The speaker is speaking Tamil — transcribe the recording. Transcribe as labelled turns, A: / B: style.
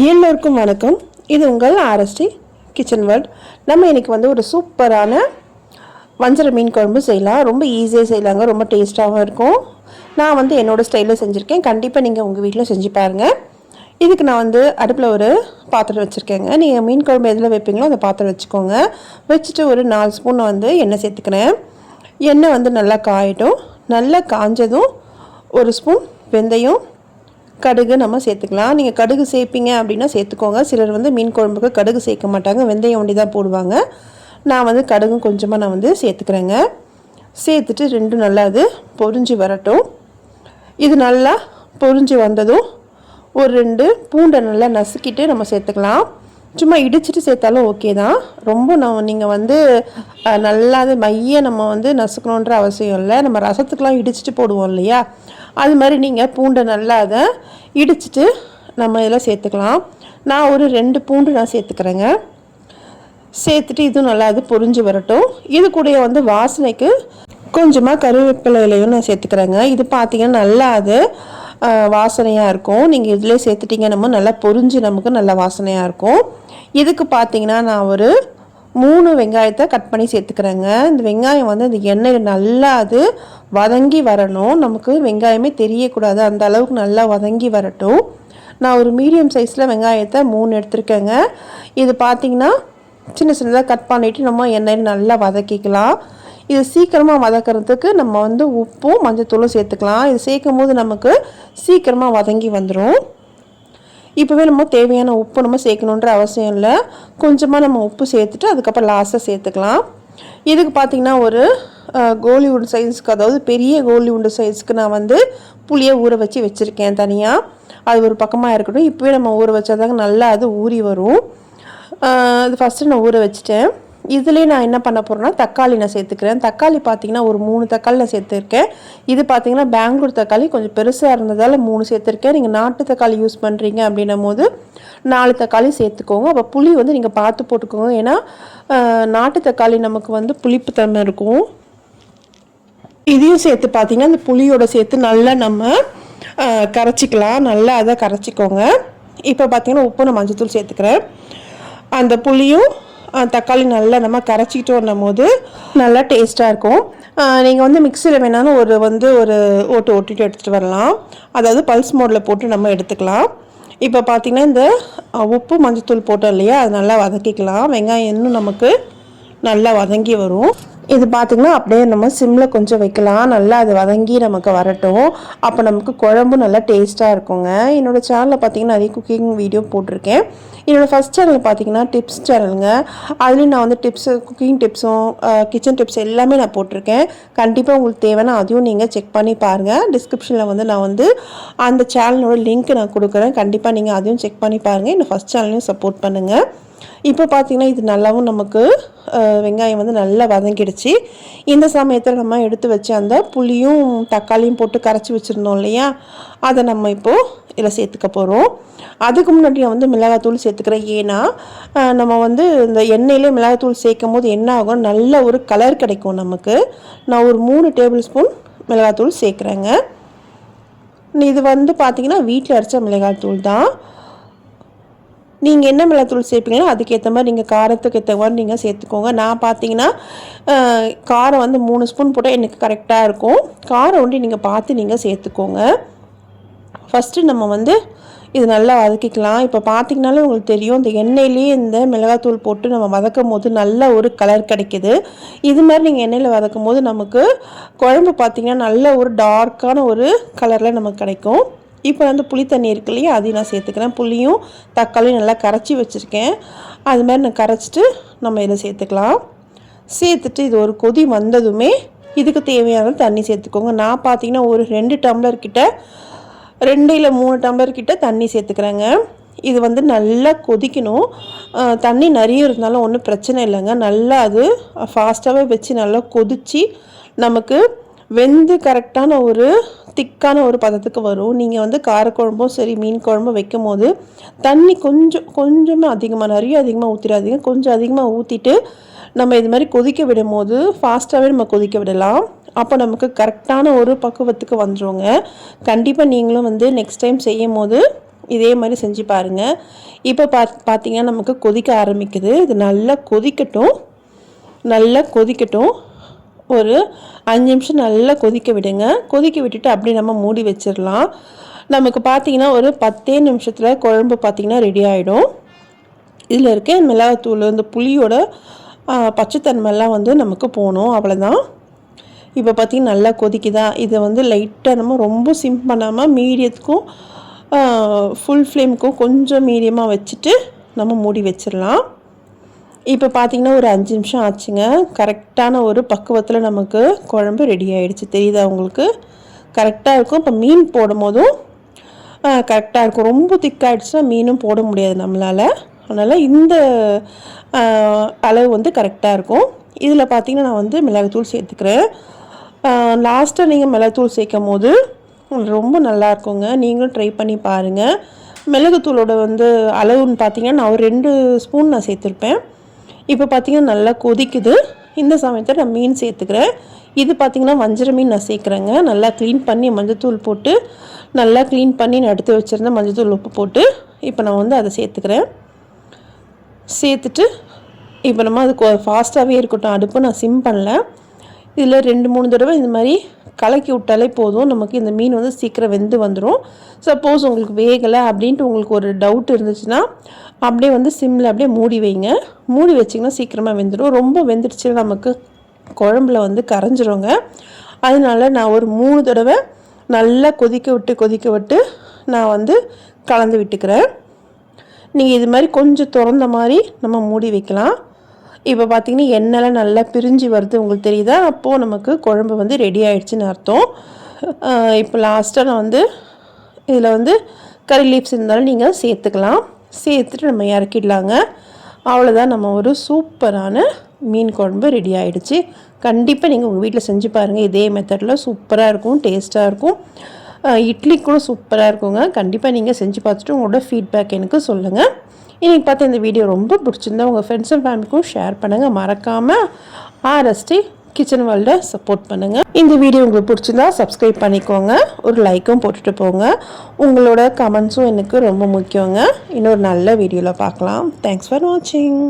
A: எல்லோருக்கும் வணக்கம். இது உங்கள் ஆர்எஸ்டி கிச்சன் வேர்ல்ட் நம்ம இன்றைக்கி வந்து ஒரு சூப்பரான வஞ்சர மீன் குழம்பு செய்யலாம். ரொம்ப ஈஸியாக செய்யலாங்க. ரொம்ப டேஸ்ட்டாகவும் இருக்கும். நான் வந்து என்னோடய ஸ்டைலில் செஞ்சுருக்கேன். கண்டிப்பாக நீங்கள் உங்கள் வீட்டில் செஞ்சு பாருங்கள் இதுக்கு நான் வந்து அடுப்பில் ஒரு பாத்திரம் வச்சுருக்கேங்க. நீங்கள் மீன் குழம்பு எதில் வைப்பீங்களோ அந்த பாத்திரம் வச்சுக்கோங்க. வச்சுட்டு ஒரு நாலு ஸ்பூன் வந்து எண்ணெய் சேர்த்துக்கிறேன். எண்ணெய் வந்து நல்லா காயட்டும். நல்லா காஞ்சதும் ஒரு ஸ்பூன் வெந்தயம் கடுகு நம்ம சேர்த்துக்கலாம். நீங்கள் கடுகு சேர்ப்பீங்க அப்படின்னா சேர்த்துக்கோங்க. சிலர் வந்து மீன் குழம்புக்கு கடுகு சேர்க்க மாட்டாங்க. வெந்தயம் ஒண்டி தான் போடுவாங்க. நான் வந்து கடுகும் கொஞ்சமாக நான் வந்து சேர்த்துக்கிறேங்க. சேர்த்துட்டு ரெண்டும் நல்லா அது பொறிஞ்சு வரட்டும். இது நல்லா பொறிஞ்சு வந்ததும் ஒரு ரெண்டு பூண்டை நல்லா நசுக்கிட்டு நம்ம சேர்த்துக்கலாம். சும்மா இடிச்சிட்டு சேர்த்தாலும் ஓகே தான். ரொம்ப நம்ம நீங்கள் வந்து நல்லா அது மைய நம்ம வந்து நசுக்கணுன்ற அவசியம் இல்லை. நம்ம ரசத்துக்கெலாம் இடிச்சிட்டு போடுவோம் இல்லையா? அது மாதிரி நீங்கள் பூண்டை நல்லா அதை இடிச்சிட்டு நம்ம இதில் சேர்த்துக்கலாம். நான் ஒரு ரெண்டு பூண்டு நான் சேர்த்துக்கிறேங்க. சேர்த்துட்டு இதுவும் நல்லா அது பொரிஞ்சு வரட்டும். இது கூட வந்து வாசனைக்கு கொஞ்சமாக கருவேப்பிலை இலையும் நான் சேர்த்துக்கிறேங்க. இது பார்த்தீங்கன்னா நல்லா அது வாசனையாக இருக்கும். நீங்கள் இதிலே சேர்த்துட்டிங்க நம்ம நல்லா பொரிஞ்சு நமக்கு நல்லா வாசனையாக இருக்கும். இதுக்கு பார்த்தீங்கன்னா நான் ஒரு மூணு வெங்காயத்தை கட் பண்ணி சேர்த்துக்கிறேங்க. இந்த வெங்காயம் வந்து இந்த எண்ணெயில் நல்லா அது வதங்கி வரணும். நமக்கு வெங்காயமே தெரியக்கூடாது. அந்த அளவுக்கு நல்லா வதங்கி வரட்டும். நான் ஒரு மீடியம் சைஸில் வெங்காயத்தை மூணு எடுத்திருக்கேங்க. இது பார்த்திங்கன்னா சின்ன சின்னதாக கட் பண்ணிவிட்டு நம்ம எண்ணெயில் நல்லா வதக்கிக்கலாம். இது சீக்கிரமாக வதக்கிறதுக்கு நம்ம வந்து உப்பும் மஞ்சத்தூளும் சேர்த்துக்கலாம். இது சேர்க்கும் போது நமக்கு சீக்கிரமாக வதங்கி வந்துடும் இப்போவே நம்ம தேவையான உப்பு நம்ம சேர்க்கணுன்ற அவசியம் இல்லை. கொஞ்சமாக நம்ம உப்பு சேர்த்துட்டு அதுக்கப்புறம் லாஸ்ட்டாக சேர்த்துக்கலாம். இதுக்கு பார்த்திங்கன்னா ஒரு கோலி உண்டு சைஸ்க்கு அதாவது பெரிய கோலி உண்டு சைஸ்க்கு நான் வந்து புளியை ஊற வச்சு வச்சுருக்கேன் தனியாக அது ஒரு பக்கமாக இருக்கட்டும். இப்போவே நம்ம ஊற வச்சாதாங்க நல்லா அது ஊறி வரும். அது ஃபஸ்ட்டு நான் ஊற வச்சுட்டேன். இதுலேயே நான் என்ன பண்ண போகிறேன்னா தக்காளி நான் சேர்த்துக்கிறேன். தக்காளி பார்த்தீங்கன்னா ஒரு மூணு தக்காளி நான் சேர்த்துருக்கேன். இது பார்த்தீங்கன்னா பெங்களூர் தக்காளி கொஞ்சம் பெருசாக இருந்ததால் மூணு சேர்த்துருக்கேன். நீங்கள் நாட்டு தக்காளி யூஸ் பண்ணுறீங்க அப்படின்னும் போது நாலு தக்காளி சேர்த்துக்கோங்க. அப்போ புளி வந்து நீங்கள் பார்த்து போட்டுக்கோங்க. ஏன்னா நாட்டு தக்காளி நமக்கு வந்து புளிப்புத்தன்மை இருக்கும். இதையும் சேர்த்து பார்த்தீங்கன்னா அந்த புளியோட சேர்த்து நல்லா நம்ம கரைச்சிக்கலாம். நல்லா அதை கரைச்சிக்கோங்க. இப்போ பார்த்தீங்கன்னா உப்பு நான் மஞ்சத்தூள் சேர்த்துக்கிறேன். அந்த புளியும் தக்காளி நல்லா நம்ம கரைச்சிக்கிட்டு வரணும் போது நல்லா டேஸ்ட்டாக இருக்கும். நீங்கள் வந்து மிக்சியில் வேணாலும் ஒரு வந்து ஒரு ஓட்டு ஓட்டிட்டு எடுத்துகிட்டு வரலாம். அதாவது பல்ஸ் மோடில் போட்டு நம்ம எடுத்துக்கலாம். இப்போ பார்த்தீங்கன்னா இந்த உப்பு மஞ்சத்தூள் போட்டோம் இல்லையா? அது நல்லா வதக்கிக்கலாம். வெங்காயம் இன்னும் நமக்கு நல்லா வதங்கி வரும். இது பார்த்திங்கன்னா அப்படியே நம்ம சிம்மில் கொஞ்சம் வைக்கலாம். நல்லா அது வதங்கி நமக்கு வரட்டும். அப்போ நமக்கு குழம்பு நல்லா டேஸ்ட்டாக இருக்குங்க. என்னோடய சேனலில் பார்த்தீங்கன்னா நிறைய குக்கிங் வீடியோ போட்டிருக்கேன். என்னோடய ஃபஸ்ட் சேனல் பார்த்தீங்கன்னா டிப்ஸ் சேனலுங்க அதுலேயும் நான் வந்து டிப்ஸு குக்கிங் டிப்ஸும் கிச்சன் டிப்ஸ் எல்லாமே நான் போட்டிருக்கேன். கண்டிப்பாக உங்களுக்கு தேவைன்னா அதையும் நீங்கள் செக் பண்ணி பாருங்கள் டிஸ்கிரிப்ஷனில் வந்து நான் வந்து அந்த சேனலோட லிங்க் நான் கொடுக்குறேன். கண்டிப்பாக நீங்கள் அதையும் செக் பண்ணி பாருங்கள் என்னோடய ஃபஸ்ட் சேனலையும் சப்போர்ட் பண்ணுங்கள் இப்போ பார்த்தீங்கன்னா இது நல்லாவும் நமக்கு வெங்காயம் வந்து நல்லா வதங்கிடுச்சு. இந்த சமயத்தில் நம்ம எடுத்து வச்ச அந்த புளியும் தக்காளியும் போட்டு கரைச்சி வச்சுருந்தோம் இல்லையா? அதை நம்ம இப்போது இதில் சேர்த்துக்க போகிறோம் அதுக்கு முன்னாடி நான் வந்து மிளகாத்தூள் சேர்த்துக்கிறேன். ஏன்னா நம்ம வந்து இந்த எண்ணெயிலே மிளகாத்தூள் சேர்க்கும் போது என்ன ஆகும்? நல்ல ஒரு கலர் கிடைக்கும் நமக்கு. நான் ஒரு மூணு டேபிள் ஸ்பூன் மிளகாத்தூள் சேர்க்குறேங்க. இது வந்து பார்த்திங்கன்னா வீட்டில் அரைச்ச மிளகாத்தூள் தான். நீங்கள் என்ன மிளகாத்தூள் சேர்ப்பீங்களோ அதுக்கேற்ற மாதிரி நீங்கள் காரத்துக்கு ஏற்ற மாதிரி நீங்கள் சேர்த்துக்கோங்க. நான் பார்த்தீங்கன்னா காரம் வந்து மூணு ஸ்பூன் போட்டால் எனக்கு கரெக்டாக இருக்கும். காரம் ஒண்டி நீங்கள் பார்த்து நீங்கள் சேர்த்துக்கோங்க. ஃபஸ்ட்டு நம்ம வந்து இது நல்லா வதக்கிக்கலாம். இப்போ பார்த்திங்கனாலே உங்களுக்கு தெரியும் இந்த எண்ணெயிலேயே இந்த மிளகாத்தூள் போட்டு நம்ம வதக்கும் போது நல்ல ஒரு கலர் கிடைக்கிது. இது மாதிரி நீங்கள் எண்ணெயில் வதக்கும் போது நமக்கு குழம்பு பார்த்தீங்கன்னா நல்ல ஒரு டார்க்கான ஒரு கலரில் நமக்கு கிடைக்கும். இப்போ வந்து புளி தண்ணி இருக்கு இல்லையா அதையும் நான் சேர்த்துக்கிறேன். புளியும் தக்காளியும் நல்லா கரைச்சி வச்சுருக்கேன். அது மாதிரி நான் கரைச்சிட்டு நம்ம இதை சேர்த்துக்கலாம். சேர்த்துட்டு இது ஒரு கொதி வந்ததுமே இதுக்கு தேவையான தண்ணி சேர்த்துக்கோங்க. நான் பார்த்தீங்கன்னா ஒரு ரெண்டு டம்ளர் கிட்ட ரெண்டு இல்லை மூணு டம்ளர் கிட்ட தண்ணி சேர்த்துக்கிறேங்க. இது வந்து நல்லா கொதிக்கணும். தண்ணி நிறைய இருந்தாலும் ஒன்றும் பிரச்சனை இல்லைங்க. நல்லா அது ஃபாஸ்ட்டாகவே வச்சு நல்லா கொதித்து நமக்கு வெந்து கரெக்டான ஒரு திக்கான ஒரு பதத்துக்கு வரும். நீங்கள் வந்து காரக்குழம்பும் சரி மீன் குழம்பும் வைக்கும் போது தண்ணி கொஞ்சம் கொஞ்சமே அதிகமாக நிறைய அதிகமாக ஊற்றிடாதீங்க கொஞ்சம் அதிகமாக ஊற்றிட்டு நம்ம இது மாதிரி கொதிக்க விடும் போது ஃபாஸ்ட்டாகவே நம்ம கொதிக்க விடலாம். அப்போ நமக்கு கரெக்டான ஒரு பக்குவத்துக்கு வந்துருங்க. கண்டிப்பாக நீங்களும் வந்து நெக்ஸ்ட் டைம் செய்யும் போது இதே மாதிரி செஞ்சு பாருங்கள் இப்போ பா பார்த்தீங்கன்னா நமக்கு கொதிக்க ஆரம்பிக்குது. இது நல்லா கொதிக்கட்டும். நல்லா கொதிக்கட்டும். ஒரு அஞ்சு நிமிஷம் நல்லா கொதிக்க விடுங்க. கொதிக்க விட்டுட்டு அப்படியே நம்ம மூடி வச்சிடலாம். நமக்கு பார்த்தீங்கன்னா ஒரு பத்தே நிமிஷத்தில் குழம்பு பார்த்திங்கன்னா ரெடி ஆகிடும் இதில் இருக்க மிளகாத்தூள் இந்த புளியோட பச்சைத்தன்மைலாம் வந்து நமக்கு போகணும். அவ்வளோதான் இப்போ பார்த்திங்கன்னா நல்லா கொதிக்குதா? இதை வந்து லைட்டாக நம்ம ரொம்ப சிம் பண்ணாமல் மீடியத்துக்கும் ஃபுல் ஃப்ளேமுக்கும் கொஞ்சம் மீடியமாக வச்சுட்டு நம்ம மூடி வச்சிடலாம். இப்போ பார்த்திங்கன்னா ஒரு அஞ்சு நிமிஷம் ஆச்சுங்க. கரெக்டான ஒரு பக்குவத்தில் நமக்கு குழம்பு ரெடி ஆகிடுச்சு தெரியுதா உங்களுக்கு? கரெக்டாக இருக்கும். இப்போ மீன் போடும் போதும் கரெக்டாக இருக்கும். ரொம்ப திக்காகிடுச்சுன்னா மீனும் போட முடியாது நம்மளால். அதனால் இந்த அளவு வந்து கரெக்டாக இருக்கும். இதில் பார்த்திங்கன்னா நான் வந்து மிளகுத்தூள் சேர்த்துக்கிறேன். லாஸ்ட்டாக நீங்கள் மிளகுத்தூள் சேர்க்கும் போது ரொம்ப நல்லா இருக்குங்க. நீங்களும் ட்ரை பண்ணி பாருங்கள் மிளகுத்தூளோட வந்து அளவுன்னு பார்த்தீங்கன்னா நான் ஒரு ரெண்டு ஸ்பூன் நான் சேர்த்துருப்பேன். இப்போ பார்த்திங்கன்னா நல்லா கொதிக்குது. இந்த சமயத்தில் நான் மீன் சேர்த்துக்கிறேன். இது பார்த்திங்கன்னா வஞ்சர மீன் நான் சேர்க்குறேங்க. நல்லா க்ளீன் பண்ணி மஞ்சத்தூள் போட்டு நல்லா க்ளீன் பண்ணி நான் எடுத்து வச்சுருந்தேன் மஞ்சத்தூள் உப்பு போட்டு இப்போ நான் வந்து அதை சேர்த்துக்கிறேன். சேர்த்துட்டு இப்போ நம்ம அது ஃபாஸ்ட்டாகவே இருக்கட்டும். அடுப்பு நான் சிம் பண்ணல. இதில் ரெண்டு மூணு தடவை இந்த மாதிரி கலக்கி விட்டாலே போதும். நமக்கு இந்த மீன் வந்து சீக்கிரம் வெந்து வந்துடும் சப்போஸ் உங்களுக்கு வேகலை அப்படின்ட்டு உங்களுக்கு ஒரு டவுட் இருந்துச்சுன்னா அப்படியே வந்து சிம்மில் அப்படியே மூடி வைங்க. மூடி வச்சிங்கன்னா சீக்கிரமாக வெந்துடும் ரொம்ப வெந்துடுச்சு நமக்கு குழம்புல வந்து கரைஞ்சிருங்க. அதனால நான் ஒரு மூணு தடவை நல்லா கொதிக்க விட்டு கொதிக்க விட்டு நான் வந்து கலந்து விட்டுக்கிறேன். நீங்கள் இது மாதிரி கொஞ்சம் திறந்த மாதிரி நம்ம மூடி வைக்கலாம். இப்போ பார்த்திங்கன்னா எண்ணெய்லாம் நல்லா பிரிஞ்சு வருது. உங்களுக்கு தெரியுதா? அப்போது நமக்கு குழம்பு வந்து ரெடி ஆகிடுச்சின்னு அர்த்தம். இப்போ லாஸ்ட்டாக நான் வந்து இதில் வந்து கறி லீப்ஸ் இருந்தாலும் நீங்கள் சேர்த்துக்கலாம். சேர்த்துட்டு நம்ம இறக்கிடலாங்க. அவ்வளோதான் நம்ம ஒரு சூப்பரான மீன் குழம்பு ரெடி ஆகிடுச்சு கண்டிப்பாக நீங்கள் உங்கள் வீட்டில் செஞ்சு பாருங்கள் இதே மெத்தடில் சூப்பராக இருக்கும் டேஸ்ட்டாக இருக்கும். இட்லி கூட சூப்பராக இருக்குங்க. கண்டிப்பாக நீங்கள் செஞ்சு பார்த்துட்டு உங்களோட ஃபீட்பேக் எனக்கு சொல்லுங்கள் இன்றைக்கி பார்த்து இந்த வீடியோ ரொம்ப பிடிச்சிருந்தா உங்கள் ஃப்ரெண்ட்ஸ் அண்ட் ஃபேமிலிக்கும் ஷேர் பண்ணுங்கள் மறக்காமல் ஆர்எஸ்டி கிச்சன் வேர்ல்டை சப்போர்ட் பண்ணுங்கள் இந்த வீடியோ உங்களுக்கு பிடிச்சிருந்தா சப்ஸ்கிரைப் பண்ணிக்கோங்க. ஒரு லைக்கும் போட்டுட்டு போங்க. உங்களோட கமெண்ட்ஸும் எனக்கு ரொம்ப முக்கியங்க. இன்னொரு நல்ல வீடியோவில் பார்க்கலாம். தேங்க்ஸ் ஃபார் வாட்சிங்